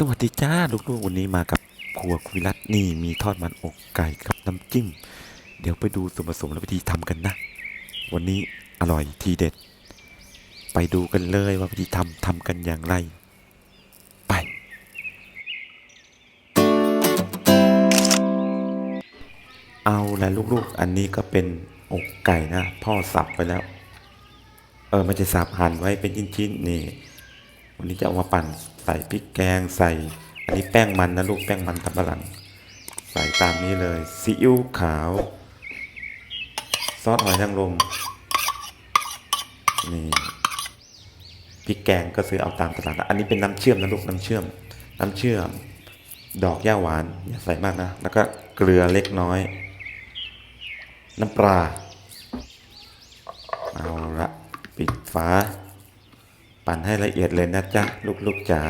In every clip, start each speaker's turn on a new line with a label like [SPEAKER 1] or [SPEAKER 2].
[SPEAKER 1] สวัสดีจ้าลูกๆวันนี้มากับครัวคุยรัตนี่มีทอดมันอกไก่กับน้ำจิ้ม เดี๋ยวไปดูส่วนผสมและวิธีทำกันนะ วันนี้อร่อยทีเด็ด ไปดูกันเลยว่าวิธีทำทำกันอย่างไร ไป เอาละลูกๆ อันนี้ก็เป็นอกไก่นะ พ่อสับไปแล้ว เออมันจะสับหั่นไว้เป็นชิ้นๆนี่ วันนี้จะเอามาปั่น ใส่พริกแกงใส่ อันนี้แป้งมันนะลูกแป้งมันตำปะหลัง ใส่ตามนี้เลยซีอิ๊วขาว ซอสหอยนางรมนี่พริกแกงก็ซื้อเอาตามตลาดนะอันนี้เป็นน้ำเชื่อมนะลูกน้ำเชื่อม น้ำเชื่อม ดอกย่าหวานอย่าใส่มากนะแล้วก็เกลือเล็กน้อย น้ำปลาเอาละปิดฝา ปั่นให้ละเอียดเลยนะจ๊ะ ลูกๆจ๋า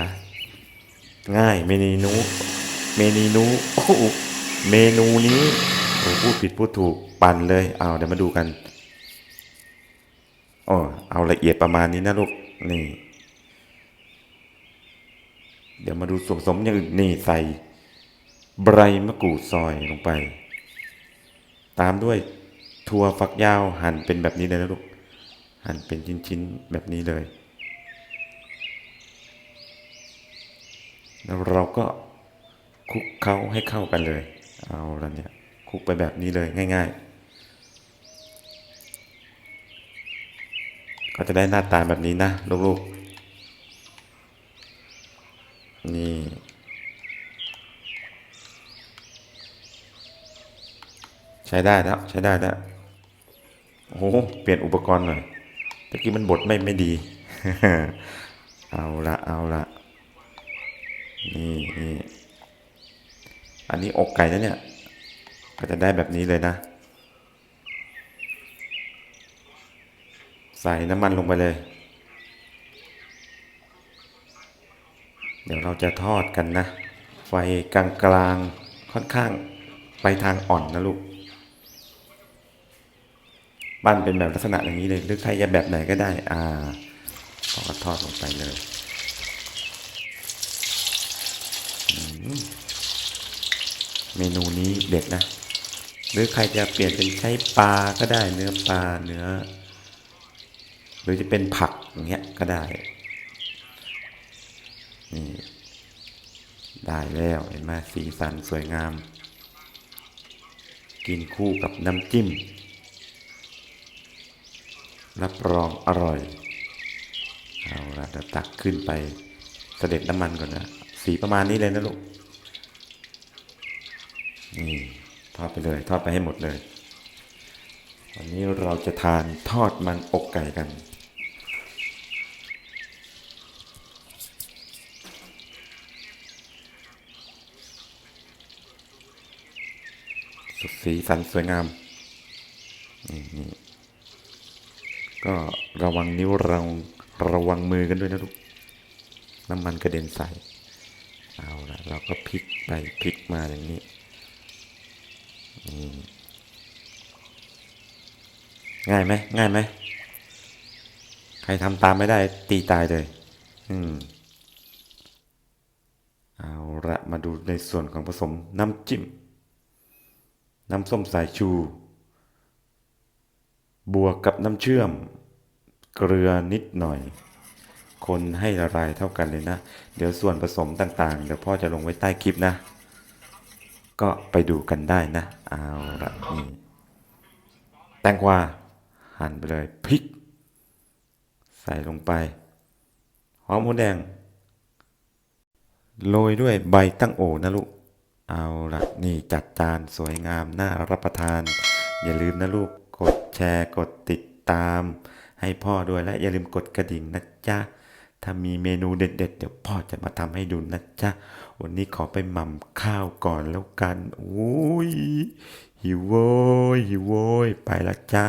[SPEAKER 1] ง่ายเมนูเมนูโอ้โหเมนูนี้โอ้พูดผิดพูดถูกปั่นเลยเอาเดี๋ยวมาดูกันอ๋อเอาละเอียดประมาณนี้นะลูกนี่ เดี๋ยวมาดูส่วนผสมอย่างอื่นนี่ใส่ใบมะกรูดซอยลงไป ตามด้วยถั่วฝักยาวหั่นเป็นแบบนี้เลยนะลูกหั่นเป็นชิ้นๆแบบนี้เลย แล้ว เราก็คุกเคล้าให้เข้ากันเลย เอาละเนี่ยคุกไปแบบนี้เลยง่าย ๆ ก็จะได้หน้าตาแบบนี้นะลูกๆ นี่ ใช้ได้แล้วใช้ได้แล้วโอ้โหเปลี่ยนอุปกรณ์หน่อยตะกี้มันบดไม่ไม่ดี เอาละเอาละ นี่นี่อันนี้อกไก่นะเนี่ย ก็จะได้แบบนี้เลยนะ ใส่น้ำมันลงไปเลย เดี๋ยวเราจะทอดกันนะ ไฟกลางกลางๆค่อนข้างไปทางอ่อนนะลูกบ้านเป็นแบบลักษณะอย่างนี้เลย หรือใครจะแบบไหนก็ได้ อ่าก็ทอดลงไปเลย เมนูนี้เด็ดนะ หรือใครจะเปลี่ยนเป็นใช้ปลาก็ได้เนื้อปลาเนื้อ หรือจะเป็นผักอย่างเงี้ยก็ได้ นี่ได้แล้วเห็นไหมสีสันสวยงาม กินคู่กับน้ำจิ้ม รับรองอร่อย เอาละตักขึ้นไปเสด็จน้ำมันก่อนนะ สีประมาณนี้เลยนะลูก นี่ทอดไปเลย ทอดไปให้หมดเลย วันนี้เราจะทานทอดมันอกไก่กันสุดสีสันสวยงามนี่นี่ก็ระวังนิ้วระวังระวังมือกันด้วยนะลูก น้ำมันกระเด็นใส่ เอาละเราก็พลิกไปพลิกมาอย่างนี้นี่ง่ายไหมง่ายไหมใครทำตามไม่ได้ตีตายเลย อืมเอาละมาดูในส่วนของผสมน้ำจิ้ม น้ำส้มสายชู บวกกับน้ำเชื่อม เกลือนิดหน่อย คนให้ละลายเท่ากันเลยนะ เดี๋ยวส่วนผสมต่างๆ เดี๋ยวพ่อจะลงไว้ใต้คลิปนะ ก็ไปดูกันได้นะ เอาละนี่แตงกวาหั่นไปเลยพริก ใส่ลงไป หอมหัวแดง โรยด้วยใบตั้งโอนะลูก เอาละนี่จัดจานสวยงามน่ารับประทาน อย่าลืมนะลูก กดแชร์กดติดตามให้พ่อด้วยและอย่าลืมกดกระดิ่งนะจ๊ะ ถ้ามีเมนูเด็ดๆเดี๋ยวพ่อจะมาทำให้ดูนะจ๊ะ วันนี้ขอไปหม่ำข้าวก่อนแล้วกันโอ้ยหิวโว้ยหิวโว้ยไปละจ้า